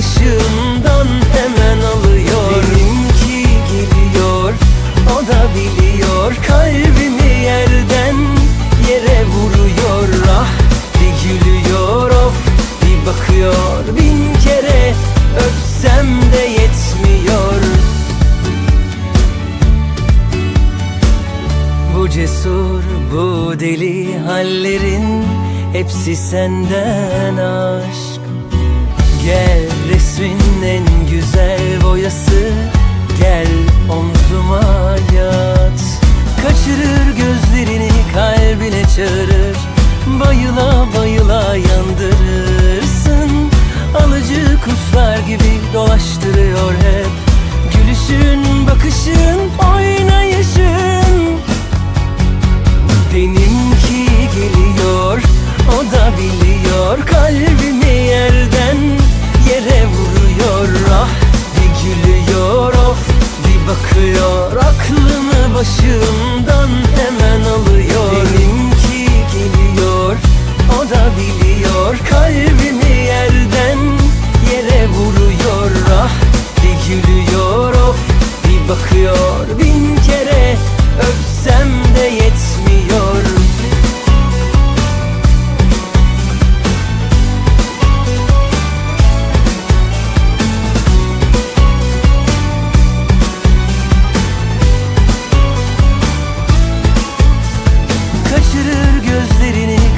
başımdan hemen alıyor. Benimki geliyor, o da biliyor. Kalbimi yerden yere vuruyor. Ah bir gülüyor of bir bakıyor. Bin kere öpsem de yetmiyor. Bu cesur, bu deli hallerin Hepsi senden aşk Gel resmin en güzel boyası. Gel omzuma yat. Kaçırır gözlerini kalbine çağırır. Bayıla bayıla yandırırsın. Alıcı kuşlar gibi dolaştırıyor hep. Gülüşün, bakışın, oynayışın. Benimki Benimki geliyor, o da biliyor. Kalbimi yerden yere vuruyor. Ah bir gülüyor bir bakıyor. Bin kere öpsem de yetmiyor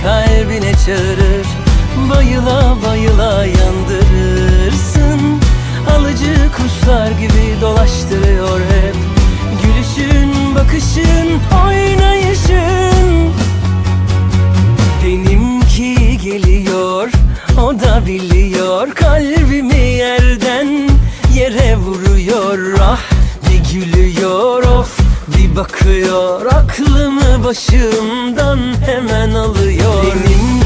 kalbine çağırır. Bayıla bayıla yandırırsın bakıyor Aklımı başımdan hemen alıyor. Benimki